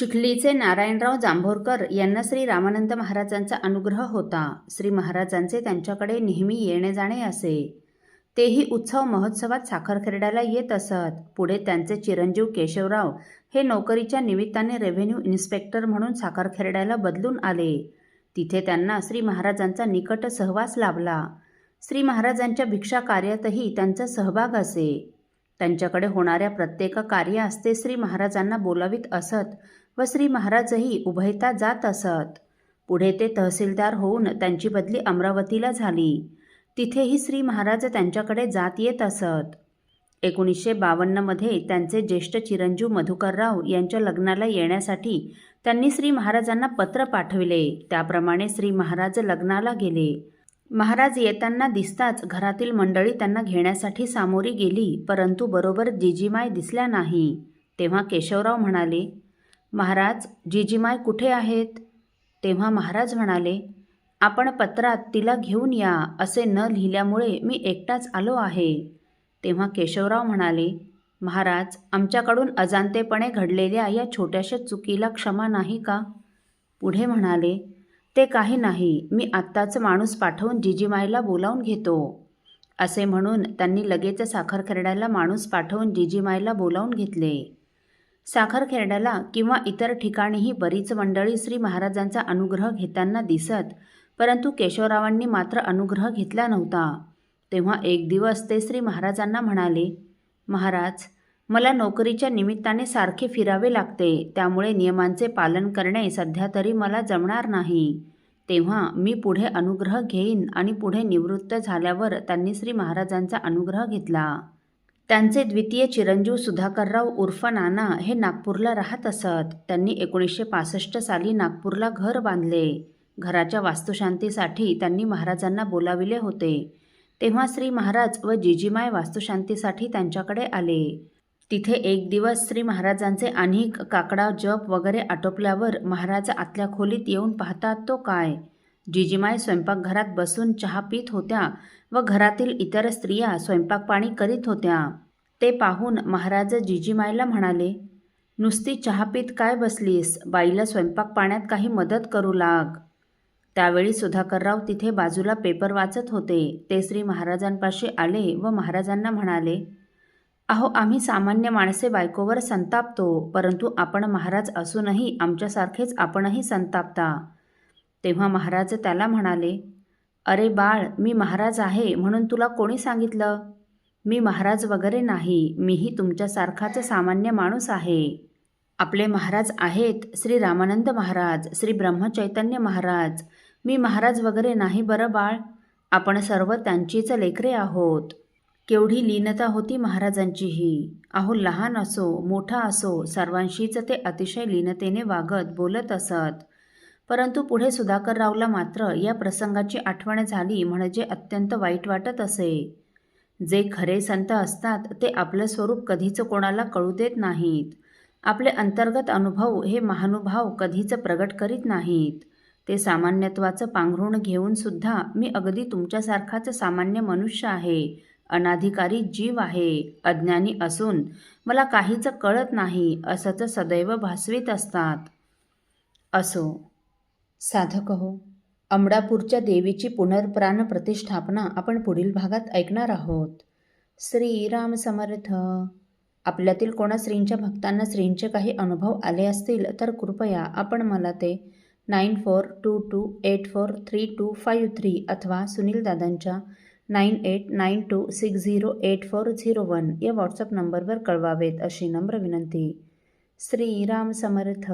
चिखलीचे नारायणराव जांभोरकर यांना श्री रामानंद महाराजांचा अनुग्रह होता. श्री महाराजांचे त्यांच्याकडे नेहमी येणे जाणे असे. तेही उत्सव महोत्सवात साखरखेरड्याला येत असत. पुढे त्यांचे चिरंजीव केशवराव हे नोकरीच्या निमित्ताने रेव्हेन्यू इन्स्पेक्टर म्हणून साखरखेरड्याला बदलून आले. तिथे त्यांना श्री महाराजांचा निकट सहवास लाभला. श्री महाराजांच्या भिक्षा कार्यातही त्यांचा सहभाग असे. त्यांच्याकडे होणाऱ्या प्रत्येक कार्यास ते श्री महाराजांना बोलावित असत. व श्री महाराजही उभयता जात असत. पुढे ते तहसीलदार होऊन त्यांची बदली अमरावतीला झाली. तिथेही श्री महाराज त्यांच्याकडे जात येत असत. एकोणीसशे बावन्नमध्ये त्यांचे ज्येष्ठ चिरंजीव मधुकरराव यांच्या लग्नाला येण्यासाठी त्यांनी श्री महाराजांना पत्र पाठविले. त्याप्रमाणे श्री महाराज लग्नाला गेले. महाराज येताना दिसताच घरातील मंडळी त्यांना घेण्यासाठी सामोरी गेली परंतु बरोबर जिजीमाय दिसल्या नाही. तेव्हा केशवराव म्हणाले महाराज जिजीमाय कुठे आहेत? तेव्हा महाराज म्हणाले आपण पत्रात तिला घेऊन या असे न लिहिल्यामुळे मी एकटाच आलो आहे. तेव्हा केशवराव म्हणाले महाराज आमच्याकडून अजाणतेपणे घडलेल्या या छोट्याशा चुकीला क्षमा नाही का? पुढे म्हणाले ते काही नाही मी आत्ताच माणूस पाठवून जिजीमाईला बोलावून घेतो. असे म्हणून त्यांनी लगेच साखरखेरड्याला माणूस पाठवून जिजीमाईला बोलावून घेतले. साखरखेरड्याला किंवा इतर ठिकाणीही बरीच मंडळी श्री महाराजांचा अनुग्रह घेताना दिसत परंतु केशवरावांनी मात्र अनुग्रह घेतला नव्हता. तेव्हा एक दिवस ते श्री महाराजांना म्हणाले महाराज मला नोकरीच्या निमित्ताने सारखे फिरावे लागते त्यामुळे नियमांचे पालन करणे सध्या तरी मला जमणार नाही. तेव्हा मी पुढे अनुग्रह घेईन आणि पुढे निवृत्त झाल्यावर त्यांनी श्री महाराजांचा अनुग्रह घेतला. त्यांचे द्वितीय चिरंजीव सुधाकरराव उर्फ नाना हे नागपूरला राहत असत. त्यांनी एकोणीसशे पासष्ट साली नागपूरला घर बांधले. घराच्या वास्तुशांतीसाठी त्यांनी महाराजांना बोलाविले होते. तेव्हा श्री महाराज व जिजीमाय वास्तुशांतीसाठी त्यांच्याकडे आले. तिथे एक दिवस श्री महाराजांचे अनेक काकडा जप वगैरे आटोपल्यावर महाराज आतल्या खोलीत येऊन पाहतात तो काय? जिजीमाय स्वयंपाकघरात बसून चहा पित होत्या व घरातील इतर स्त्रिया स्वयंपाक पाणी करीत होत्या. ते पाहून महाराज जिजीमायला म्हणाले नुसती चहा पित काय बसलीस? बाईला स्वयंपाक पाण्यात काही मदत करू लाग. त्यावेळी सुधाकरराव तिथे बाजूला पेपर वाचत होते. ते श्री महाराजांपाशी आले व महाराजांना म्हणाले अहो आम्ही सामान्य माणसे बायकोवर संतापतो परंतु आपण महाराज असूनही आमच्यासारखेच आपणही संतापता. तेव्हा महाराज त्याला म्हणाले अरे बाळ मी महाराज आहे म्हणून तुला कोणी सांगितलं? मी महाराज वगैरे नाही मीही तुमच्यासारखाच सामान्य माणूस आहे. आपले महाराज आहेत श्री रामानंद महाराज श्री ब्रह्मचैतन्य महाराज. मी महाराज वगैरे नाही बरं बाळ? आपण सर्व त्यांचीच लेकरे आहोत. केवढी लीनता होती महाराजांचीही. अहो लहान असो मोठा असो सर्वांशीच ते अतिशय लीनतेने वागत बोलत असत. परंतु पुढे सुधाकररावला मात्र या प्रसंगाची आठवण झाली म्हणजे अत्यंत वाईट वाटत असे. जे खरे संत असतात ते आपलं स्वरूप कधीच कोणाला कळू देत नाहीत. आपले अंतर्गत अनुभव हे महानुभाव कधीच प्रगट करीत नाहीत. ते सामान्यत्वाचं पांघरुण घेऊन सुद्धा मी अगदी तुमच्यासारखाच सामान्य मनुष्य आहे अनाधिकारी जीव आहे अज्ञानी असून मला काहीच कळत नाही असंच सदैव भासवीत असतात असो. साधक हो. अमडापूरच्या देवीची पुनर्प्राण प्रतिष्ठापना आपण पुढील भागात ऐकणार आहोत. श्रीराम समर्थ. आपल्यातील कोणा श्रींच्या भक्तांना श्रींचे काही अनुभव आले असतील तर कृपया आपण मला ते nine four two two eight four three two five three अथवा सुनील दादांच्या nine eight nine two six zero eight four zero one या व्हॉट्सअप नंबरवर कळवावेत अशी नम्र विनंती. श्रीराम समर्थ.